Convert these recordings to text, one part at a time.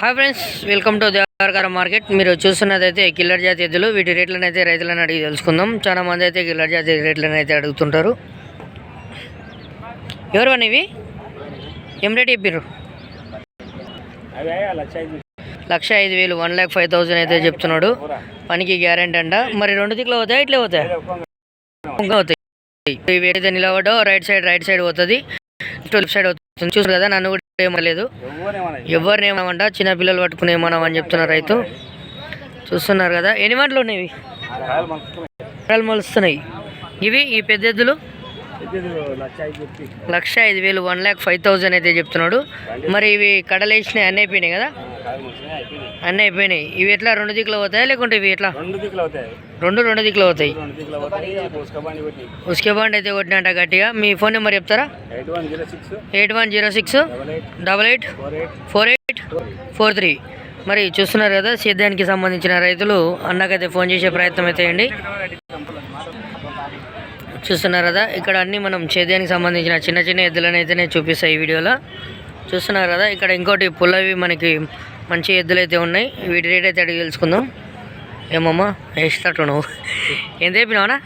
Hi friends welcome to Devaragara market మీరు చూస్తున్నదైతే killer జాతి ఎద్దులు. వీటి రేట్లను అయితే రైతులను అడిగి తెలుసుకుందాం. చాలా మంది అయితే కిల్లర్ జాతి రేట్లను అయితే అడుగుతుంటారు. ఎవరు అని ఇవి? ఏం రేట్ చెప్పారు లక్ష ఐదు వేలు వన్ ల్యాక్ ఫైవ్ థౌసండ్ అయితే చెప్తున్నాడు. పనికి గ్యారెంటీ అంట. మరి రెండు దిక్కులు అవుతాయి ఇట్లా అవుతాయి ఇంకా అవుతాయి ఇవి ఏదైతే నిలబడో రైట్ సైడ్ రైట్ సైడ్ పోతుంది. ట్వెల్వ్ సైడ్ అవుతుంది. చూసారు కదా నన్ను కూడా ఏమలేదు ఎవరిని ఏమనమంట? చిన్న పిల్లలు పట్టుకుని ఏమన్నామని చెప్తున్నారు రైతు. చూస్తున్నారు కదా ఎన్ని మాటలు ఉన్నాయి ఇవి? కాయలు ఇవి ఈ పెద్ద ఎద్దులు? లక్ష ఐదు వేలు వన్ ల్యాక్ ఫైవ్ థౌజండ్ అయితే చెప్తున్నాడు. మరి ఇవి కడలేసినాయి అన్నీ అయిపోయినాయి కదా? అన్నీ అయిపోయినాయి. ఇవి ఎట్లా? రెండు దిక్కులు అవుతాయా లేకుంటే ఇవి ఎట్లా? రెండు దిక్కులు అవుతాయి. రెండు రెండు దిక్కులు అవుతాయి. ఉస్కే బాండ్ అయితే కొట్టినట్ట గట్టిగా. మీ ఫోన్ నెంబర్ చెప్తారా? Eight one zero six. Eight one zero six. Double eight. Four eight. Four three. మరి చూస్తున్నారు కదా సేద్యానికి సంబంధించిన రైతులు అన్నకైతే ఫోన్ చేసే ప్రయత్నం అయితే చేయండి చూస్తున్నారు కదా ఇక్కడ అన్ని మనం సేద్యానికి సంబంధించిన చిన్న చిన్న ఎద్దులను అయితేనే చూపిస్తాయి ఈ వీడియోలో. చూస్తున్నారు కదా ఇక్కడ ఇంకోటి పుల్లవి మనకి మంచి ఎద్దులు అయితే ఉన్నాయి వీటి రేట్ అయితే అడిగి తెలుసుకుందాం. ఏమమ్మా వేసినట్టు నువ్వు ఎంత చెప్పినావనా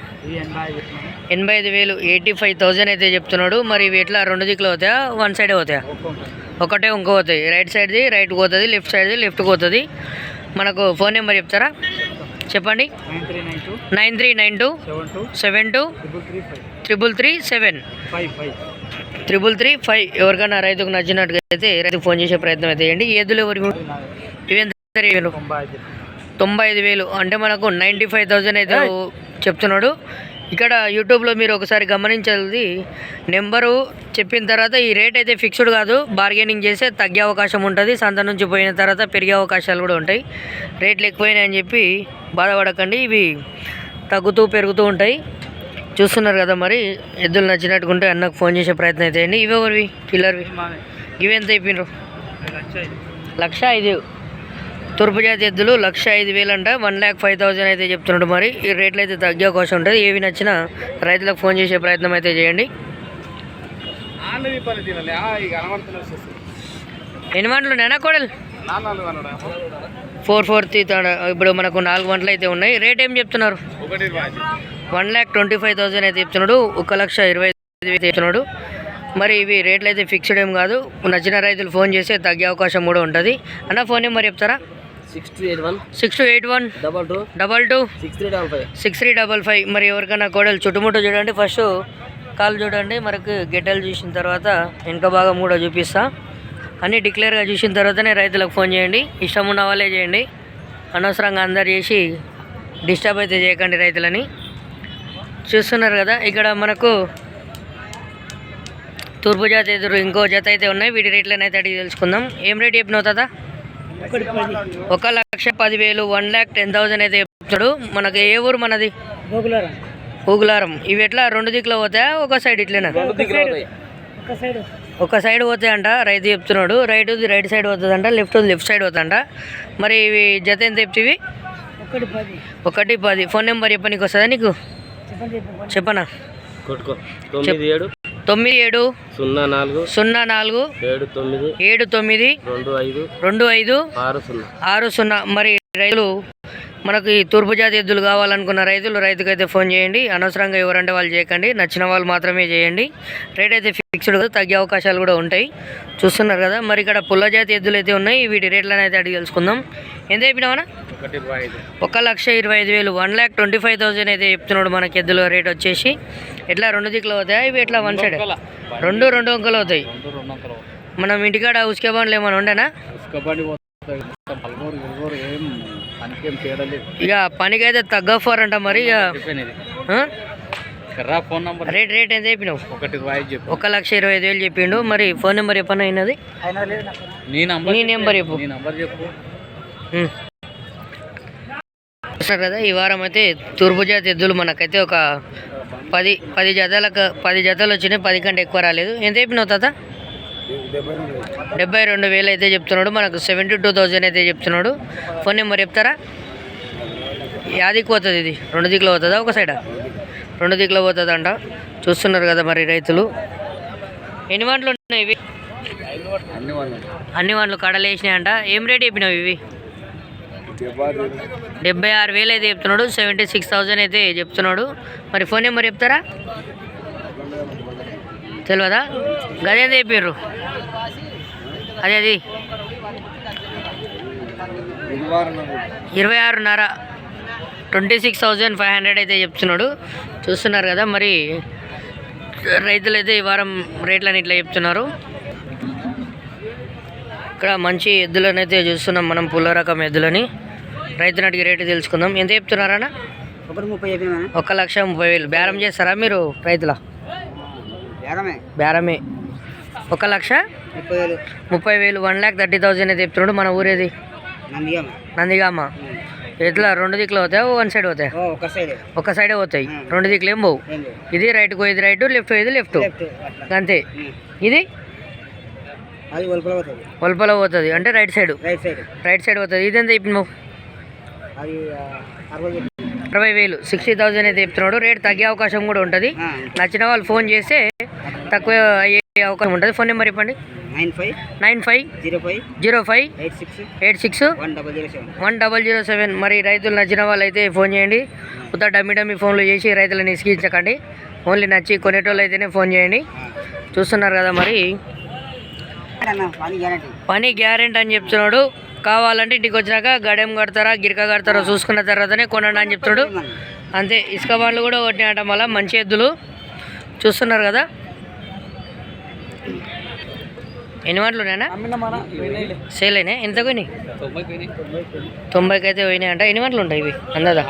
ఎనభై ఐదు వేలు. ఎయిటీ ఫైవ్ థౌజండ్ అయితే చెప్తున్నాడు. మరి ఇవి ఎట్లా? రెండు దిక్కులు అవుతాయా వన్ సైడే అవుతాయా ఒకటే ఇంకో పోతాయి. రైట్ సైడ్ది రైట్ పోతుంది లెఫ్ట్ సైడ్ది లెఫ్ట్ పోతుంది. మనకు ఫోన్ నెంబర్ చెప్తారా? చెప్పండి. Nine three nine two seven two triple three seven. Five five. Triple three five ఎవరికైనా రైతుకు నచ్చినట్టుగా అయితే రైతుకు ఫోన్ చేసే ప్రయత్నం అయితే చేయండి. ఈ ఎద్దులు ఎవరి ఇవి ఎంత? వేలు తొంభై ఐదు తొంభై ఐదు వేలు. అంటే మనకు నైంటీ ఫైవ్ థౌజండ్ అయితే చెప్తున్నాడు. ఇక్కడ యూట్యూబ్లో మీరు ఒకసారి గమనించాలి నెంబరు చెప్పిన తర్వాత ఈ రేట్ అయితే ఫిక్స్డ్ కాదు. బార్గెనింగ్ చేస్తే తగ్గే అవకాశం ఉంటుంది. సంత నుంచి పోయిన తర్వాత పెరిగే అవకాశాలు కూడా ఉంటాయి. రేట్లు ఎక్కువైనాయని చెప్పి బాధపడకండి. ఇవి తగ్గుతూ పెరుగుతూ ఉంటాయి. చూస్తున్నారు కదా మరి. ఎద్దులు నచ్చినట్టుకుంటే అన్నకు ఫోన్ చేసే ప్రయత్నం అయితే చేయండి. ఇవి ఎవరివి? కిల్లర్వి ఇవి ఎంత అయిపోయినారు? లక్ష ఐదు. తూర్పు జాతి ఎద్దులు లక్ష ఐదు వేలు అంట వన్ ల్యాక్ ఫైవ్ థౌజండ్ అయితే చెప్తున్నాడు మరి. ఈ రేట్లు అయితే తగ్గే అవకాశం ఉంటుంది. ఏవి నచ్చినా రైతులకు ఫోన్ చేసే ప్రయత్నం అయితే చేయండి. ఎన్ని గంటలు ఉన్నాయన్నా కోడలు? ఫోర్ ఫోర్ ఇప్పుడు మనకు నాలుగు గంటలు అయితే ఉన్నాయి. రేట్ ఏం చెప్తున్నారు? One lakh twenty five thousand అయితే చెప్తున్నాడు ఒక లక్ష ఇరవై చెప్తున్నాడు మరి ఇవి రేట్లు అయితే ఫిక్స్డ్ ఏం కాదు. నచ్చిన రైతులు ఫోన్ చేస్తే తగ్గే అవకాశం కూడా ఉంటుంది. అన్న ఫోన్ నెంబర్ చెప్తారా? Six two eight one. Six two eight one. Double two. Double two. Six three double five. Six three double five. మరి ఎవరికైనా కోడలు చుట్టుముట్టు చూడండి. ఫస్ట్ కాలు చూడండి. మనకు గెడ్డలు చూసిన తర్వాత వెనక భాగం కూడా చూపిస్తా. అన్నీ డిక్లేర్గా చూసిన తర్వాతనే రైతులకు ఫోన్ చేయండి. ఇష్టం ఉన్న వాళ్ళే చేయండి. అనవసరంగా అందరు చేసి డిస్టర్బ్ అయితే చేయకండి రైతులని. చూస్తున్నారు కదా. ఇక్కడ మనకు తూర్పు జాతి ఎదురు ఇంకో జత అయితే ఉన్నాయి. వీటి రేట్లను అయితే అడిగి తెలుసుకుందాం. ఏం రేట్ చెప్పినావు తాత? ఒక లక్ష పదివేలు వన్ ల్యాక్ టెన్ థౌసండ్ అయితే చెప్తాడు మనకి ఏ ఊరు మనది? ఊగులారం ఇవి ఎట్లా? రెండు దిక్కులు పోతాయా? ఒక సైడ్ ఇట్లేనా? ఒక సైడ్. పోతాయంట రైతు చెప్తున్నాడు. రైట్ రైట్ సైడ్ పోతుందంట లెఫ్ట్ లెఫ్ట్ సైడ్ పోతుందంట. మరి ఇవి జత ఎంత చెప్తివి ఒకటి పది. ఫోన్ నెంబర్ చెప్పనీకి వస్తుందా నీకు? చెప్పనా? కొట్టుకో. తొమ్మిది ఏడు. తొమ్మిది ఏడు. సున్నా నాలుగు. సున్నా నాలుగు. ఏడు తొమ్మిది. ఏడు తొమ్మిది. రెండు ఐదు. రెండు ఐదు. ఆరు సున్నా. ఆరు సున్నా. మరి రైతులు మనకు ఈ తూర్పు జాతి ఎద్దులు కావాలనుకున్న రైతులు రైతుకైతే ఫోన్ చేయండి. అనవసరంగా ఎవరంటే వాళ్ళు చేయకండి. నచ్చిన వాళ్ళు మాత్రమే చేయండి. రేట్ అయితే ఫిక్స్డ్ కాదు, తగ్గే అవకాశాలు కూడా ఉంటాయి. చూస్తున్నారు కదా. మరి ఇక్కడ పుల్ల జాతి ఎద్దులు అయితే ఉన్నాయి. వీటి రేట్లను అయితే అడిగి తెలుసుకుందాం. ఎంత చెప్పినావనా ఒక లక్ష ఇరవై ఐదు. వేలు. One lakh twenty five thousand అయితే చెప్తున్నాడు మనకి ఎద్దుల రేట్ వచ్చేసి. ఎట్లా రెండు దిక్కులు అవుతాయా? ఇవి ఎట్లా వన్ సైడ్ రెండు రెండు అంకలు అవుతాయి. మనం ఇంటికాడ ఉసుకే బండ్లు ఏమైనా ఉండేనా? ఇక పనికైతే తగ్గఫారంట మరి ఇక. ఫోన్ నంబర్ రేట్ రేట్ ఎంత చెప్పినావు? ఒకటి ఒక లక్ష ఇరవై ఐదు వేలు చెప్పిండు. మరి ఫోన్ నెంబర్ చెప్పనా అయినది నీ నెంబర్ చెప్పు. నీ నంబర్ చెప్పు. చూస్తారు కదా ఈ వారం అయితే తూర్పు జాతి ఎద్దులు మనకైతే ఒక పది పది జతలకు పది జతలు వచ్చినాయి పది కంటే ఎక్కువ రాలేదు. ఎంత చెప్పినావు తాత? డెబ్బై రెండు వేలు అయితే చెప్తున్నాడు. మనకు సెవెంటీ టూ థౌజండ్ అయితే చెప్తున్నాడు. ఫోన్ నెంబర్ చెప్తారా? యాదికి పోతుంది ఇది. రెండు దిక్కులు పోతుందా? ఒక సైడా? రెండు దిక్కులు పోతుంది అంట చూస్తున్నారు కదా మరి రైతులు. ఎన్ని వంటలు ఉన్నాయి ఇవి? అన్ని కడలు వేసినాయంట ఏం రేట్ చెప్పినావు ఇవి? డెబ్బై ఆరు వేలు అయితే చెప్తున్నాడు సెవెంటీ సిక్స్ థౌజండ్ అయితే చెప్తున్నాడు. మరి ఫోన్ నెంబర్ చెప్తారా? తెలియదా గదేంత చెప్పారు అదే అది. ఇరవై ఆరున్నర twenty six thousand five hundred అయితే చెప్తున్నాడు. చూస్తున్నారు కదా మరి రైతులు అయితే ఈ వారం రేట్లని ఇట్లా చెప్తున్నారు. ఇక్కడ మంచి ఎద్దులను అయితే చూస్తున్నాం మనం పుల్ల రకం ఎద్దులని. రైతునటికి రేటు తెలుసుకుందాం. ఎంత చెప్తున్నారన్న ఒకటి ముప్పై చెప్పినా? ఒక లక్ష ముప్పై వేలు. బేరం చేస్తారా మీరు రైతుల? ఎరమే బేరమే. ఒక లక్ష ముప్పై వేలు. ముప్పై వేలు వన్ ల్యాక్ థర్టీ థౌజండ్ అయితే చెప్తున్నాడు మన ఊరేది. నందిగామ. ఎట్లా రెండు దిక్కులు అవుతాయా వన్ సైడ్ అవుతాయా ఒక సైడ్. ఒక సైడే పోతాయి. రెండు దిక్కులు ఏం పోవు. ఇది రైట్ పోయేది రైట్ లెఫ్ట్ పోయేది లెఫ్ట్. అంతే. ఇది? ఒలుపులో పోతుంది. అంటే right side. Right side. Right side పోతుంది. ఇది ఎంత చెప్పినావు అది అరవై అరవై వేలు. సిక్స్టీ థౌజండ్ అయితే చెప్తున్నాడు. రేట్ తగ్గే అవకాశం కూడా ఉంటుంది. నచ్చిన వాళ్ళు ఫోన్ చేస్తే తక్కువ అయ్యే అవకాశం ఉంటుంది. ఫోన్ నెంబర్ ఇవ్వండి nine five nine five zero five zero five eight six eight six one double zero seven. One double zero seven. మరి రైతులు నచ్చిన వాళ్ళు అయితే ఫోన్ చేయండి. కొత్త డమ్మి డమ్మి ఫోన్లు చేసి రైతులను ఇసిగించకండి ఓన్లీ నచ్చి కొనేటోళ్ళు అయితేనే ఫోన్ చేయండి. చూస్తున్నారు కదా మరి. పని గ్యారెంటీ అని చెప్తున్నాడు. కావాలంటే ఇంటికి వచ్చినాక గడెం కడతారా గిరిక కడతారా చూసుకున్న తర్వాతనే కొనండి అని చెప్తాడు అంతే ఇసుక బండ్లు కూడా కొట్టినట మళ్ళీ మంచి ఎద్దులు. చూస్తున్నారు కదా? ఎన్ని వంటలు ఉన్నాయన్నా? సేల్ అయినాయి ఎంత పోయినాయి? తొంభైకి అయితే పోయినాయి అంట ఎన్ని వంటలు ఉంటాయి ఇవి? అందదా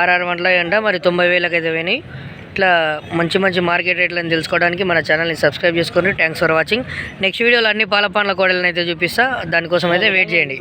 ఆర్ఆర్ వంటలు అంట మరి తొంభై వేలకు అయితే పోయినాయి. ఇట్లా మంచి మంచి మార్కెట్ రేట్లను తెలుసుకోవడానికి మన ఛానల్ని సబ్స్క్రైబ్ చేసుకోండి. థ్యాంక్స్ ఫర్ వాచింగ్ నెక్స్ట్ వీడియోలో అన్ని పాల పండ్ల కోడలను అయితే చూపిస్తా. దానికోసం అయితే వెయిట్ చేయండి.